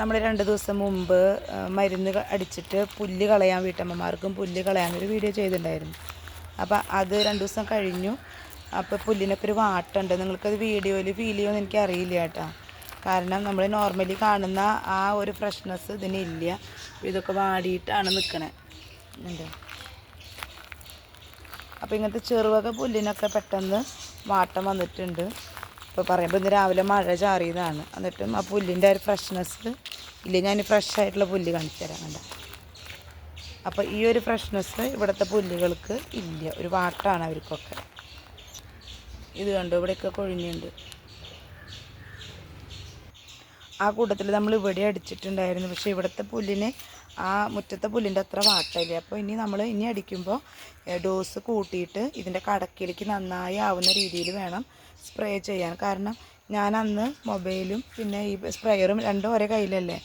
നമ്മൾ രണ്ട് ദിവസം മുമ്പ് മരുന്ന് അടിച്ചിട്ട് പുല്ല് കളയാൻ വീട്ടമ്മമാർക്കും പുല്ല് കളയാനൊരു വീഡിയോ ചെയ്തിട്ടുണ്ടായിരുന്നു. അപ്പോൾ അത് രണ്ട് ദിവസം കഴിഞ്ഞു. അപ്പോൾ പുല്ലിനൊക്കെ ഒരു വാട്ടുണ്ട്. നിങ്ങൾക്കത് വീഡിയോയിൽ ഫീൽ ചെയ്യുമെന്ന് എനിക്ക് അറിയില്ല കേട്ടോ. കാരണം നമ്മൾ നോർമലി കാണുന്ന ആ ഒരു ഫ്രഷ്നെസ് ഇതിനില്ല ഇതൊക്കെ വാടിയിട്ടാണ് നിൽക്കണേ ഉണ്ട് അപ്പോൾ ഇങ്ങനത്തെ ചെറുവക പുല്ലിനൊക്കെ പെട്ടെന്ന് വാട്ടം വന്നിട്ടുണ്ട്. ഇപ്പോൾ പറയുമ്പോൾ ഇന്ന് രാവിലെ മഴ ചാറിയതാണ്. എന്നിട്ടും ആ പുല്ലിന്റെ ഒരു ഫ്രഷ്നെസ് ഇല്ല? ഞാൻ ഫ്രഷ് ആയിട്ടുള്ള പുല്ല് കാണിച്ചു തരാം കണ്ട? അപ്പോൾ ഈ ഒരു ഫ്രഷ്നെസ് ഇവിടുത്തെ പുല്ലുകൾക്ക് ഇല്ല. ഒരു വാട്ടാണ് അവർക്കൊക്കെ. ഇത് കണ്ടു? ഇവിടെയൊക്കെ കൊഴിഞ്ഞുണ്ട്. ആ കൂട്ടത്തിൽ നമ്മൾ ഇവിടെ അടിച്ചിട്ടുണ്ടായിരുന്നു. പക്ഷേ ഇവിടുത്തെ പുല്ലിന് ആ മുറ്റത്തെ പുല്ലിന്റെ അത്ര വാട്ടയില്ല അപ്പോൾ ഇനി നമ്മൾ ഇനി അടിക്കുമ്പോൾ ഡോസ് കൂട്ടിയിട്ട് ഇതിന്റെ കടക്കിലേക്ക് നന്നായി ആവുന്ന രീതിയിൽ വേണം സ്പ്രേ ചെയ്യാൻ. കാരണം ഞാൻ അന്ന് മൊബൈലും പിന്നെ ഈ സ്പ്രേയറും രണ്ടും ഒരേ കയ്യിലല്ലേ.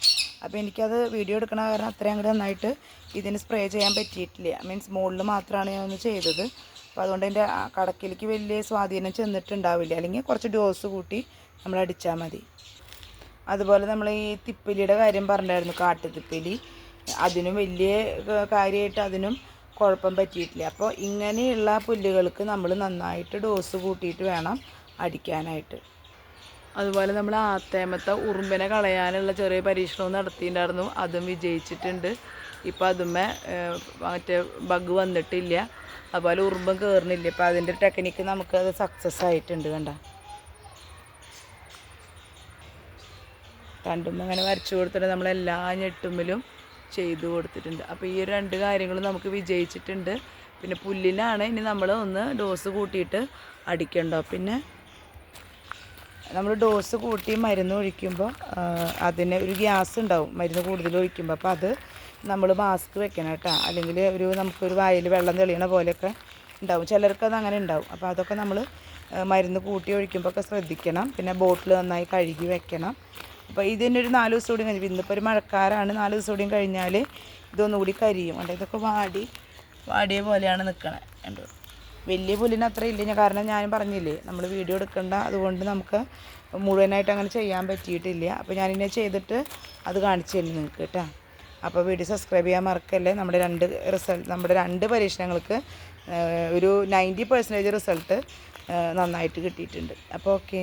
അപ്പോൾ എനിക്കത് വീഡിയോ എടുക്കണ കാരണം അത്രയും അങ്ങോട്ട് നന്നായിട്ട് ഇതിന് സ്പ്രേ ചെയ്യാൻ പറ്റിയിട്ടില്ല. മീൻസ് മുകളിൽ മാത്രമാണ് ഞാൻ ഒന്ന് ചെയ്തത്. അപ്പോൾ അതുകൊണ്ട് എന്റെ കടക്കിലേക്ക് വലിയ സ്വാധീനം ചെന്നിട്ടുണ്ടാവില്ല. അല്ലെങ്കിൽ കുറച്ച് ഡോസ് കൂട്ടി നമ്മൾ അടിച്ചാൽ മതി. അതുപോലെ നമ്മൾ ഈ തിപ്പലിയുടെ കാര്യം പറഞ്ഞായിരുന്നു കാട്ടുതിപ്പലി. അതിനും വലിയ കാര്യമായിട്ട് അതിനും കുഴപ്പം പറ്റിയിട്ടില്ല. അപ്പോൾ ഇങ്ങനെയുള്ള പുല്ലുകൾക്ക് നമ്മൾ നന്നായിട്ട് ഡോസ് കൂട്ടിയിട്ട് വേണം അടിക്കാനായിട്ട്. അതുപോലെ നമ്മൾ ആത്തേമത്തെ ഉറുമ്പിനെ കളയാനുള്ള ചെറിയ പരീക്ഷണവും നടത്തിയിട്ടുണ്ടായിരുന്നു. അതും വിജയിച്ചിട്ടുണ്ട്. ഇപ്പോൾ അതുമ്മേ മറ്റേ ബഗ് വന്നിട്ടില്ല. അതുപോലെ ഉറുമ്പും കയറുന്നില്ല ഇപ്പോൾ അതിന്റെ ടെക്നിക്ക് നമുക്കത് സക്സസ് ആയിട്ടുണ്ട് കണ്ട. രണ്ടും അങ്ങനെ വരച്ചു കൊടുത്തിട്ട് നമ്മൾ എല്ലാ ഞെട്ടുമ്മിലും ചെയ്തു കൊടുത്തിട്ടുണ്ട്. അപ്പോൾ ഈ രണ്ട് കാര്യങ്ങളും നമുക്ക് വിജയിച്ചിട്ടുണ്ട്. പിന്നെ പുല്ലിനാണ് ഇനി നമ്മൾ ഒന്ന് ഡോസ് കൂട്ടിയിട്ട് അടിക്കണ്ടോ? പിന്നെ നമ്മൾ ഡോസ് കൂട്ടി മരുന്ന് ഒഴിക്കുമ്പോൾ അതിന് ഒരു ഗ്യാസ് ഉണ്ടാവും മരുന്ന് കൂടുതൽ ഒഴിക്കുമ്പോൾ അപ്പോൾ അത് നമ്മൾ മാസ്ക് വെക്കണം കേട്ടോ. അല്ലെങ്കിൽ ഒരു നമുക്കൊരു വായിൽ വെള്ളം തെളിയണ പോലെയൊക്കെ ഉണ്ടാവും. ചിലർക്ക് അത് അങ്ങനെ ഉണ്ടാവും. അപ്പോൾ അതൊക്കെ നമ്മൾ മരുന്ന് കൂട്ടി ഒഴിക്കുമ്പോൾ ഒക്കെ ശ്രദ്ധിക്കണം. പിന്നെ ബോട്ടിൽ നന്നായി കഴുകി വെക്കണം. അപ്പോൾ ഇതിനൊരു നാല് ദിവസം കൂടി കഴിഞ്ഞു. ഇന്നിപ്പോൾ ഒരു മഴക്കാരാണ്. നാല് ദിവസം കൂടി കഴിഞ്ഞാൽ ഇതൊന്നുകൂടി കരിയും. അല്ല ഇതൊക്കെ വാടി വാടിയ പോലെയാണ് നിൽക്കണത് കണ്ടോ? വലിയ പുല്ലിന് അത്ര ഇല്ല. ഞാൻ കാരണം ഞാൻ പറഞ്ഞില്ലേ നമ്മൾ വീഡിയോ എടുക്കണ്ട. അതുകൊണ്ട് നമുക്ക് മുഴുവനായിട്ട് അങ്ങനെ ചെയ്യാൻ പറ്റിയിട്ടില്ല. അപ്പോൾ ഞാനിങ്ങനെ ചെയ്തിട്ട് അത് കാണിച്ചു തരും നിങ്ങൾക്ക് കേട്ടോ. അപ്പോൾ വീഡിയോ സബ്സ്ക്രൈബ് ചെയ്യാൻ മറക്കല്ലേ? നമ്മുടെ രണ്ട് റിസൾട്ട് നമ്മുടെ രണ്ട് പരീക്ഷണങ്ങൾക്ക് ഒരു നയന്റി പെർസെന്റേജ് റിസൾട്ട് നന്നായിട്ട് കിട്ടിയിട്ടുണ്ട്. അപ്പോൾ ഓക്കേ